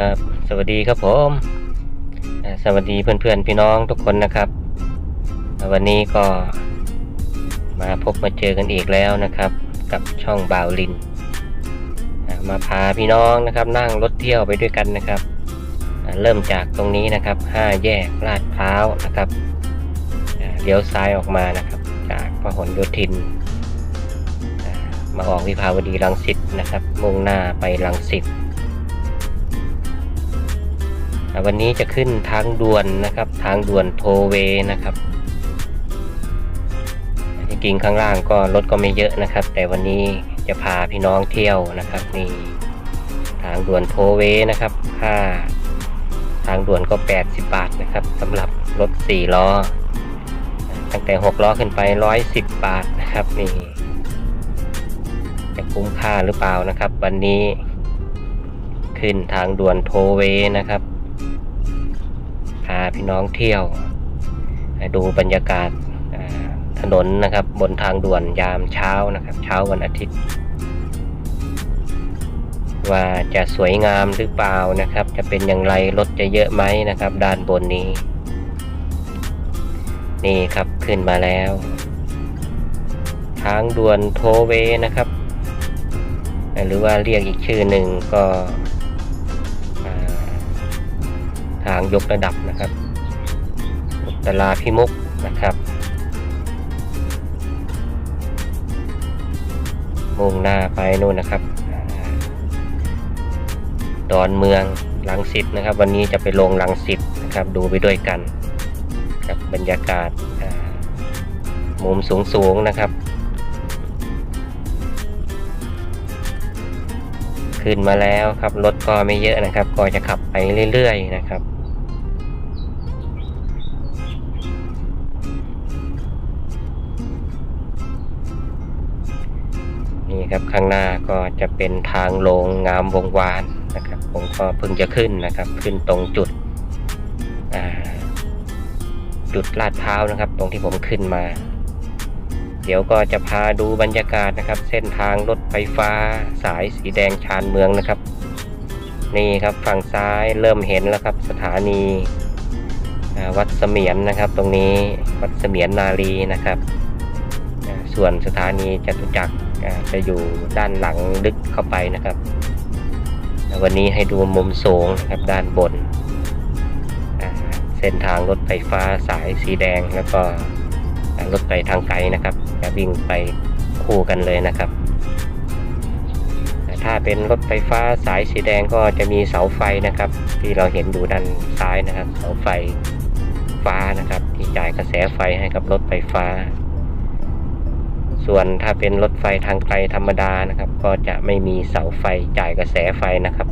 ครับสวัสดีครับผมสวัสดีเพื่อนๆพี่น้องทุกคนนะครับ วันนี้ก็มาพบมาเจอกันอีกแล้วนะครับ กับช่องบ่าวลิน มาพาพี่น้องนะครับ นั่งรถเที่ยวไปด้วยกันนะครับ เริ่มจากตรงนี้นะครับห้าแยกลาดพร้าวนะครับเลี้ยวซ้ายออกมานะครับ จากพหลโยธิน มาออกวิภาวดีรังสิตนะครับ มุ่งหน้าไปรังสิต วันนี้จะขึ้นทางด่วนนะครับ ทางด่วนโทเวนะครับจริงข้างล่างก็รถก็ไม่เยอะนะครับ แต่วันนี้จะพาพี่น้องเที่ยวนะครับนี่ทางด่วนโทเวนะครับ ค่า ทางด่วนก็ 80 บาทนะครับสำหรับรถ 4 ล้อ ตั้งแต่ 6 ล้อขึ้นไป 110 บาทนะครับนี่จะคุ้มค่าหรือเปล่านะครับ วันนี้ขึ้นทางด่วนโทเวนะครับ พาพี่น้องเที่ยว ดูบรรยากาศถนนนะครับบนทางด่วนยามเช้านะครับ เช้าวันอาทิตย์ ว่าจะสวยงามหรือเปล่านะครับ จะเป็นอย่างไรรถจะเยอะไหมนะครับ ด้านบนนี้ นี่ครับขึ้นมาแล้ว ทางด่วนโทเวนะครับ หรือว่าเรียกอีกชื่อหนึ่งก็ ทางยกระดับนะครับอุตราพิมุกนะครับมุ่งหน้าไปนู่นนะครับ ดอนเมืองลังสิตนะครับ วันนี้จะไปลงลังสิตนะครับ ดูไปด้วยกันกับบรรยากาศมุมสูงสูงๆนะครับ ขึ้นมาแล้วครับรถก็ไม่เยอะนะครับ ก็จะขับไปเรื่อยๆนะครับ นี่ครับข้างหน้าก็จะเป็นทางลงงามวงวานนะครับ ผมก็เพิ่งจะขึ้นนะครับ ขึ้นตรงจุดจุดลาดพร้าวนะครับ ตรงที่ผมขึ้นมา เดี๋ยวก็จะพาดูบรรยากาศนะครับ เส้นทางรถไฟฟ้า สายสีแดงชานเมืองนะครับ นี่ครับฝั่งซ้ายเริ่มเห็นแล้วครับสถานีวัดเสมียนนะครับ ตรงนี้วัดเสมียนนารีนะครับ ส่วนสถานีจตุจักร จะอยู่ด้านหลังลึกเข้าไปนะครับวันนี้ให้ดูมุมสูงนะครับด้านบน เส้นทางรถไฟฟ้าสายสีแดงแล้วก็รถไปทางไกลนะครับจะวิ่งไปคู่กันเลยนะครับ ถ้าเป็นรถไฟฟ้าสายสีแดงก็จะมีเสาไฟนะครับ ที่เราเห็นอยู่ด้านซ้ายนะครับ เสาไฟฟ้านะครับ ที่จ่ายกระแสไฟให้กับรถไฟฟ้า ส่วนถ้าเป็นรถไฟทางไกลธรรมดานะครับ ก็จะไม่มีเสาไฟจ่ายกระแสไฟนะครับ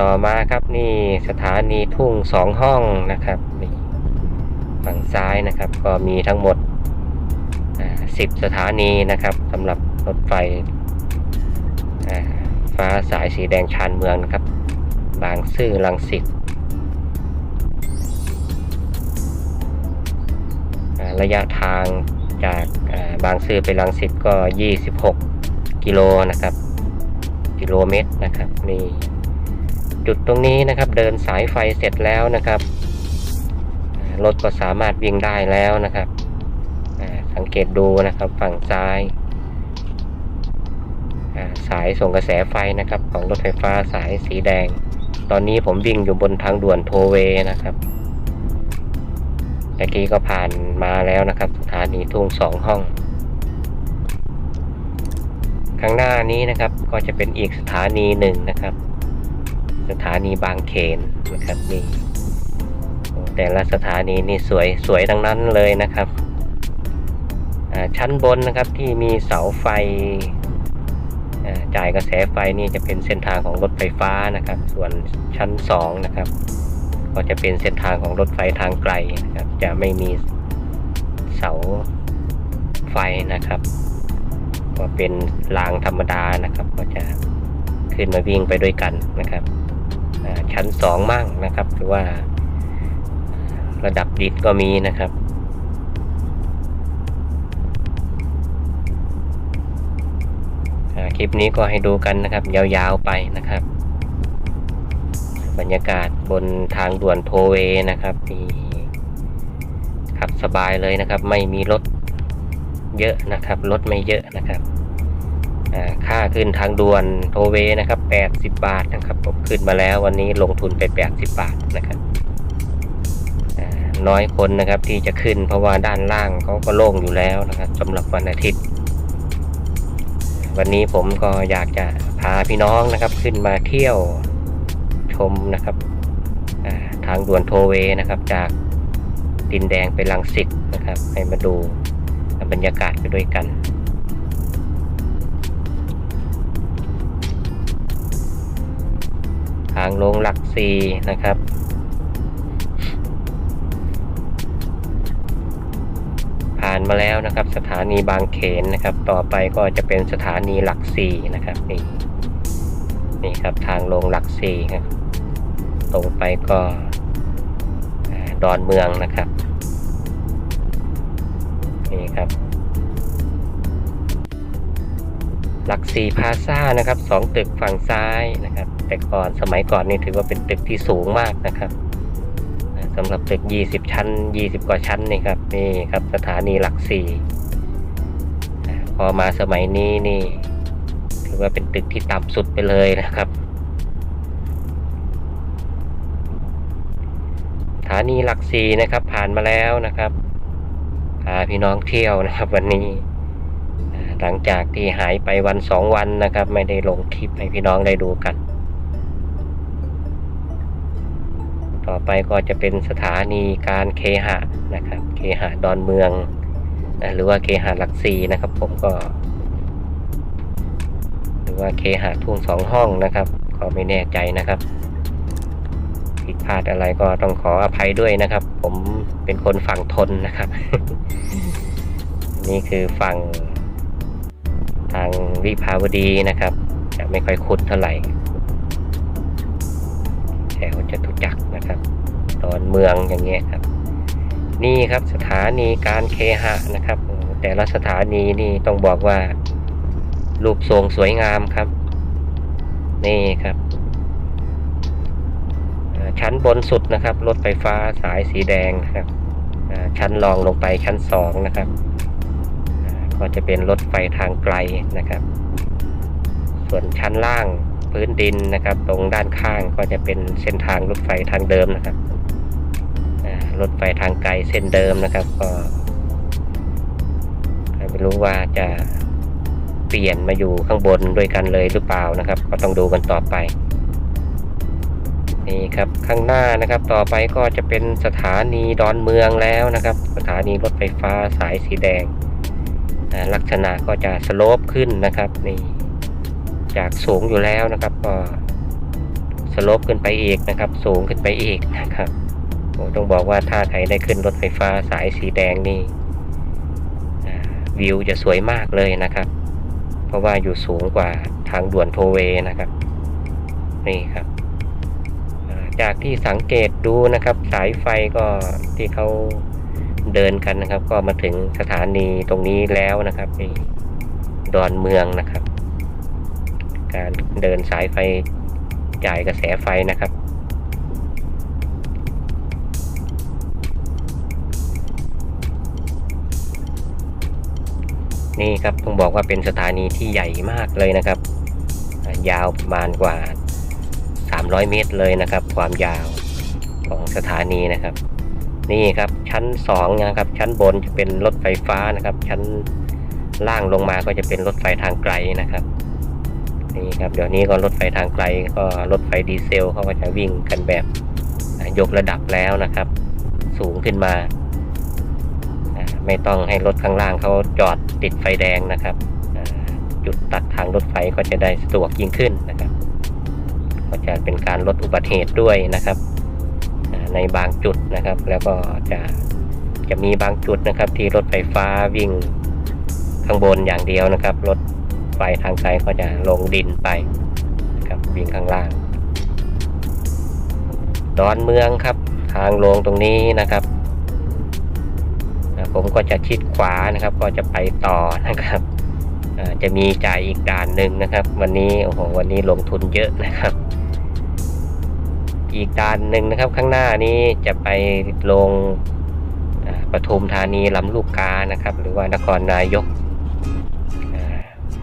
ต่อมาครับนี่สถานีทุ่งสองห้องนะครับนี่ฝั่งซ้ายนะครับก็มีทั้งหมด 10 สถานีนะครับสำหรับรถไฟฟ้าสายสีแดงชานเมืองนะครับ บางซื่อลังสิตระยะทาง จากบางซื่อไปลังสิตก็ 26 กิโลนะครับ กิโลเมตรนะครับนี่จุดตรงนี้นะครับ เดินสายไฟเสร็จแล้วนะครับรถก็สามารถวิ่งได้แล้วนะครับสังเกตดูนะครับฝั่งซ้ายสายส่งกระแสไฟนะครับ ของรถไฟฟ้าสายสีแดง ตอนนี้ผมวิ่งอยู่บนทางด่วนโทเวนะครับ ตะกี้ก็ผ่านมาแล้วนะครับ สถานีทุ่งสองห้อง ข้างหน้านี้นะครับก็จะเป็นอีกสถานีหนึ่งนะครับ สถานีบางเขนนะครับนี่แต่ละสถานีนี่สวยสวยทั้งนั้นเลยนะครับ ชั้นบนนะครับที่มีเสาไฟจ่ายกระแสไฟนี่จะเป็นเส้นทางของรถไฟฟ้านะครับ ส่วนชั้นสองนะครับ ก็จะเป็นเส้นทางของรถไฟทางไกลนะครับ จะไม่มีเสาไฟนะครับ ก็เป็นรางธรรมดานะครับ ก็จะขึ้นมาวิ่งไปด้วยกันนะครับอ่าชั้นสองมั่งนะครับ หรือว่าระดับดิฟก็มีนะครับคลิปนี้ก็ให้ดูกันนะครับ ยาวๆไปนะครับ บรรยากาศบนทางด่วนโทเวนะครับนี่ขับสบายเลยนะครับ ไม่มีรถเยอะนะครับรถไม่เยอะนะครับค่าขึ้นทางด่วนโทเวนะครับ 80 บาทนะครับผมขึ้นมาแล้ววันนี้ลงทุนไป 80 บาทนะครับน้อยคนนะครับที่จะขึ้นเพราะว่าด้านล่างเขาก็โล่งอยู่แล้วนะครับสำหรับวันอาทิตย์ วันนี้ผมก็อยากจะพาพี่น้องนะครับขึ้นมาเที่ยว มนะครับทางด่วนโทเวนะครับจากดินแดงไปลังสิตนะครับ ให้มาดูบรรยากาศไปด้วยกันทางลงหลักสี่นะครับ ผ่านมาแล้วนะครับ สถานีบางเขนนะครับ ต่อไปก็จะเป็นสถานีหลักสี่นะครับนี่นี่ครับทางลงหลักสี่ครับ ตรงไปก็ดอนเมืองนะครับ นี่ครับ หลักสี่พาซ่านะครับสองตึกฝั่งซ้ายนะครับ แต่ก่อนสมัยก่อนนี่ถือว่าเป็นตึกที่สูงมากนะครับสำหรับตึก 20 ชั้น 20 กว่าชั้นนี่ครับนี่ครับสถานีหลักสี่พอมาสมัยนี้นี่ ถือว่าเป็นตึกที่ต่ำสุดไปเลยนะครับ นีหลักสีนะครับ ผ่านมาแล้วนะครับพาพี่น้องเที่ยวนะครับ วันนี้ หลังจากที่หายไปวันสองวันนะครับ ไม่ได้ลงคลิปให้พี่น้องได้ดูกัน ต่อไปก็จะเป็นสถานีการเคหะนะครับ เคหะดอนเมืองนะหรือว่าเคหะหลักสีนะครับ ผมก็ หรือว่าเคหะทุ่งสองห้องนะครับ ก็ไม่แน่ใจนะครับ ผิดพลาดอะไรก็ต้องขออภัยด้วยนะครับ ผมเป็นคนฝั่งทนนะครับ นี่คือฝั่งทางวิภาวดีนะครับจะไม่ค่อยคุ้นเท่าไหร่แถวจตุจักรนะครับดอนเมืองอย่างเงี้ยครับ นี่ครับสถานีการเคหะนะครับ แต่ละสถานีนี่ต้องบอกว่า รูปทรงสวยงามครับ นี่ครับ ชั้นบนสุดนะครับ รถไฟฟ้าสายสีแดงนะครับชั้นรองลงไปชั้นสองนะครับ ก็จะเป็นรถไฟทางไกลนะครับ ส่วนชั้นล่างพื้นดินนะครับ ตรงด้านข้างก็จะเป็นเส้นทางรถไฟทางเดิมนะครับรถไฟทางไกลเส้นเดิมนะครับ ก็ไม่รู้ว่าจะเปลี่ยนมาอยู่ข้างบนด้วยกันเลยหรือเปล่านะครับ ก็ต้องดูกันต่อไป นี่ครับข้างหน้านะครับต่อไปก็จะเป็นสถานีดอนเมืองแล้วนะครับ สถานีรถไฟฟ้าสายสีแดง ลักษณะก็จะสโลปขึ้นนะครับนี่จากสูงอยู่แล้วนะครับก็สโลปขึ้นไปอีกนะครับ สูงขึ้นไปอีกนะครับผมต้องบอกว่าถ้าใครได้ขึ้นรถไฟฟ้าสายสีแดงนี่วิวจะสวยมากเลยนะครับ เพราะว่าอยู่สูงกว่าทางด่วนโทเวนะครับ นี่ครับ จากที่สังเกตดูนะครับ สายไฟก็ที่เขาเดินกันนะครับ ก็มาถึงสถานีตรงนี้แล้วนะครับนี่ดอนเมืองนะครับ การเดินสายไฟจ่ายกระแสไฟนะครับนี่ครับต้องบอกว่าเป็นสถานีที่ใหญ่มากเลยนะครับ ยาวประมาณกว่า 300 เมตรเลยนะครับ ความยาวของสถานีนะครับ นี่ครับชั้น2นะครับ ชั้นบนจะเป็นรถไฟฟ้านะครับ ชั้นล่างลงมาก็จะเป็นรถไฟทางไกลนะครับนี่ครับเดี๋ยวนี้ก็รถไฟทางไกลก็รถไฟดีเซลเขาก็จะวิ่งกันแบบยกระดับแล้วนะครับ สูงขึ้นมา ไม่ต้องให้รถข้างล่างเขาจอดติดไฟแดงนะครับ จุดตัดทางรถไฟก็จะได้สะดวกยิ่งขึ้น จะเป็นการลดอุบัติเหตุด้วยนะครับ ในบางจุดนะครับ แล้วก็จะจะมีบางจุดนะครับ ที่รถไฟฟ้าวิ่งข้างบนอย่างเดียวนะครับ รถไฟทางไกลก็จะลงดินไปนะครับวิ่งข้างล่าง ดอนเมืองครับ ทางลงตรงนี้นะครับผมก็จะชิดขวานะครับ ก็จะไปต่อนะครับจะมีจ่ายอีกด่านหนึ่งนะครับ วันนี้โอ้โหวันนี้ลงทุนเยอะนะครับ อีกด่านหนึ่งนะครับ ข้างหน้านี้จะไปลงปทุมธานีลำลูกกานะครับ หรือว่านครนายก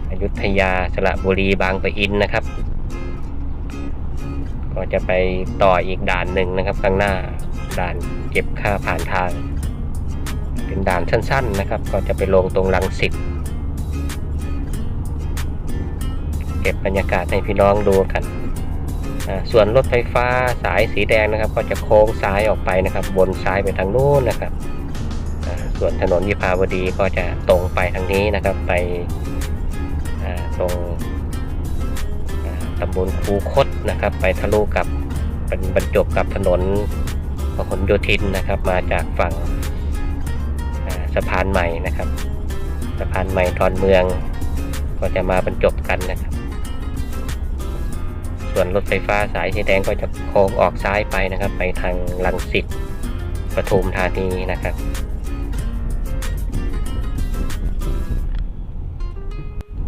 อยุธยาสระบุรีบางปะอินนะครับ ก็จะไปต่ออีกด่านหนึ่งนะครับ ข้างหน้าด่านเก็บค่าผ่านทาง เป็นด่านสั้น ๆนะครับ ก็จะไปลงตรงลังสิตเก็บบรรยากาศให้พี่น้องดูกัน ส่วนรถไฟฟ้าสายสีแดงนะครับ ก็จะโค้งซ้ายออกไปนะครับบนซ้ายไปทางนู้นนะครับ ส่วนถนนวิภาวดีก็จะตรงไปทางนี้นะครับ ไปตรงตำบลคูคตนะครับ ไปทะลุกับเป็นบรรจบกับถนนพหลโยธินนะครับ มาจากฝั่งสะพานใหม่นะครับ สะพานใหม่ทอนเมือง ก็จะมาบรรจบกันนะครับ ส่วนรถไฟฟ้าสายสีแดงก็จะโค้งออกซ้ายไปนะครับ ไปทางลังสิตปทุมธานีนะครับ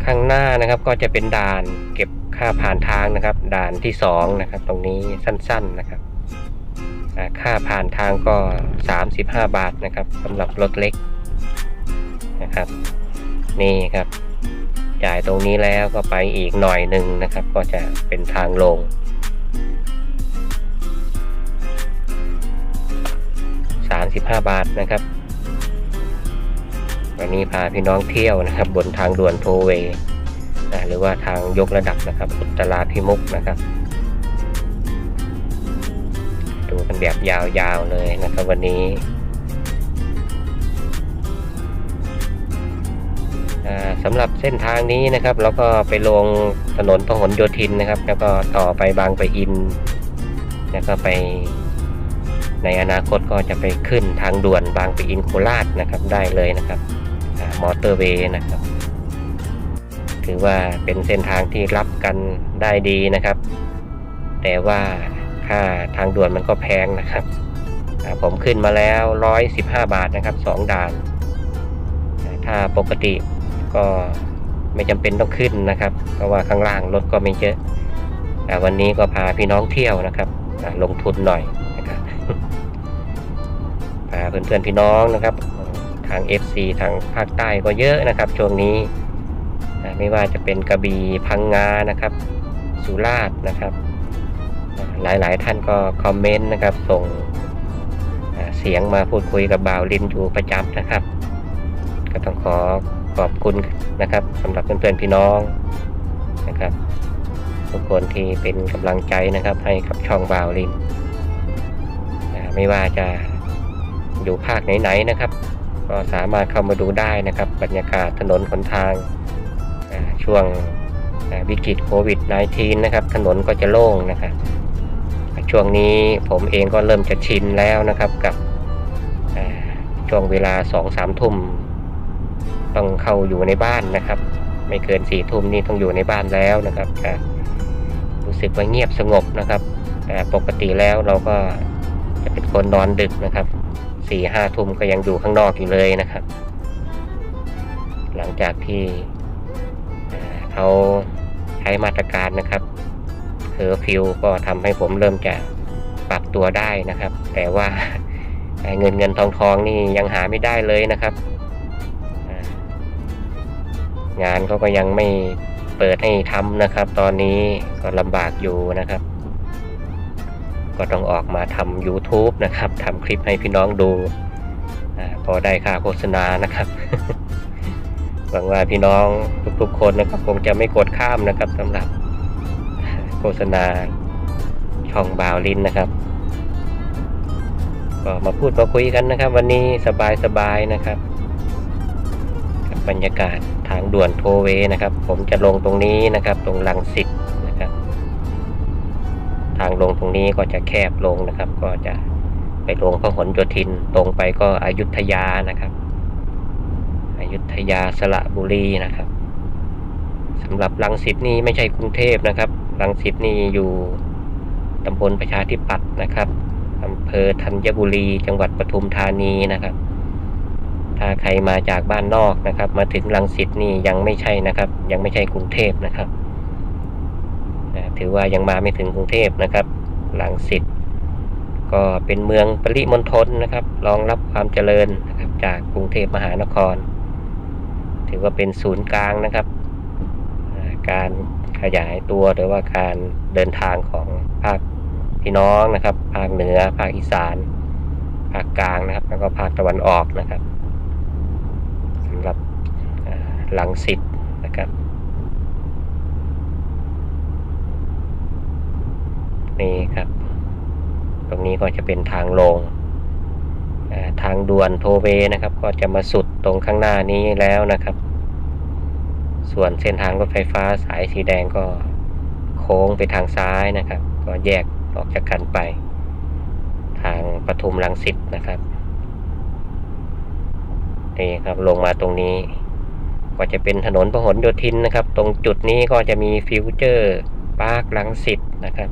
ข้างหน้านะครับก็จะเป็นด่านเก็บค่าผ่านทางนะครับ ด่านที่สองนะครับตรงนี้สั้นๆนะครับค่าผ่านทางก็ 35 บาทนะครับสำหรับรถเล็กนะครับ นี่ครับ จ่ายตรงนี้แล้วก็ไปอีกหน่อยหนึ่งนะครับ ก็จะเป็นทางลง 35 บาทนะครับ วันนี้พาพี่น้องเที่ยวนะครับ บนทางด่วนโทเวนะหรือว่าทางยกระดับนะครับอุตราพิมุกนะครับ ดูกันแบบยาวๆเลยนะครับวันนี้ สำหรับเส้นทางนี้นะครับแล้วก็ไปลงถนนพหลโยธินนะครับ แล้วก็ต่อไปบางปะอิน แล้วก็ไปในอนาคตก็จะไปขึ้นทางด่วนบางปะอินโคราชนะครับได้เลยนะครับอมอเตอร์เวย์นะครับ ถือว่าเป็นเส้นทางที่รับกันได้ดีนะครับ แต่ว่าค่าทางด่วนมันก็แพงนะครับ ผมขึ้นมาแล้ว 115 บาทนะครับ 2 ด่าน ถ้าปกติ ก็ไม่จำเป็นต้องขึ้นนะครับ เพราะว่าข้างล่างรถก็ไม่เยอะแต่วันนี้ก็พาพี่น้องเที่ยวนะครับลงทุนหน่อยนะครับพาเพื่อนๆพี่น้องนะครับ ทาง FC ทางภาคใต้ก็เยอะนะครับ ช่วงนี้ไม่ว่าจะเป็นกระบี่พังงานะครับ สุราษฎร์นะครับ หลายๆท่านก็คอมเมนต์นะครับ ส่งเสียงมาพูดคุยกับบ่าวลินอยู่ประจำนะครับ ก็ต้องขอ ขอบคุณนะครับสำหรับเพื่อนๆพี่น้องนะครับ ทุกคนที่เป็นกำลังใจนะครับ ให้กับช่องบาวลินไม่ว่าจะอยู่ภาคไหนๆนะครับ ก็สามารถเข้ามาดูได้นะครับ บรรยากาศถนนหนทางช่วงวิกฤตโควิด -19 นะครับ ถนนก็จะโล่งนะครับ ช่วงนี้ผมเองก็เริ่มจะชินแล้วนะครับกับช่วงเวลาสองสามทุ่ม ต้องเข้าอยู่ในบ้านนะครับ ไม่เกินสี่ทุ่มนี่ต้องอยู่ในบ้านแล้วนะครับรู้สึกว่าเงียบสงบนะครับแต่ปกติแล้วเราก็จะเป็นคนนอนดึกนะครับสี่ห้าทุ่มก็ยังอยู่ข้างนอกอยู่เลยนะครับ หลังจากที่เขาใช้มาตรการนะครับเคอร์ฟิวก็ทำให้ผมเริ่มจะปรับตัวได้นะครับ แต่ว่าเงินเงินทองทองนี่ยังหาไม่ได้เลยนะครับ งานเขาก็ยังไม่เปิดให้ทำนะครับ ตอนนี้ก็ลำบากอยู่นะครับ ก็ต้องออกมาทำ YouTube นะครับทำคลิปให้พี่น้องดูอพอได้ค่าโฆษณานะครับหวังว่าพี่น้องทุกๆคนนะครับคงจะไม่กดข้ามนะครับสำหรับโฆษณาช่องบาวลินนะครับก็มาพูดมาคุยกันนะครับ วันนี้สบายๆนะครับ บรรยากาศทางด่วนโทเวนะครับ ผมจะลงตรงนี้นะครับ ตรงลังสิตนะครับ ทางลงตรงนี้ก็จะแคบลงนะครับ ก็จะไปลงพหลโยธิน ตรงไปก็อยุธยานะครับอยุธยาสระบุรีนะครับสำหรับลังสิตนี่ไม่ใช่กรุงเทพนะครับลังสิตนี่อยู่ตำบลประชาธิปัตย์นะครับอำเภอธัญบุรี จังหวัดปทุมธานีนะครับ ถ้าใครมาจากบ้านนอกนะครับ มาถึงลังสิตนี่ยังไม่ใช่นะครับ ยังไม่ใช่กรุงเทพนะครับถือว่ายังมาไม่ถึงกรุงเทพนะครับลังสิตก็เป็นเมืองปริมณฑลนะครับรองรับความเจริญนะครับจากกรุงเทพมหานคร ถือว่าเป็นศูนย์กลางนะครับ การขยายตัวหรือว่าการเดินทางของภาคพี่น้องนะครับ ภาคเหนือ ภาคอีสาน ภาคกลางนะครับ แล้วก็ภาคตะวันออกนะครับสำหรับอ่า ลังสิตนะครับ นี่ครับ ตรงนี้ก็จะเป็นทางลง ทางด่วนโทเวนะครับ ก็จะมาสุดตรงข้างหน้านี้แล้วนะครับ ส่วนเส้นทางรถไฟฟ้าสายสีแดงก็โค้งไปทางซ้ายนะครับ ก็แยกออกจากกันไป ทางปทุมรังสิตนะครับนี่ครับลงมาตรงนี้ ก็จะเป็นถนนพหลโยธินนะครับ ตรงจุดนี้ก็จะมีฟิวเจอร์ปาร์คลังสิตนะครับ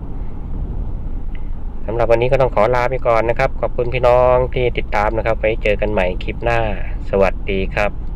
สำหรับวันนี้ก็ต้องขอลาไปก่อนนะครับ ขอบคุณพี่น้องที่ติดตามนะครับ ไว้เจอกันใหม่คลิปหน้า สวัสดีครับ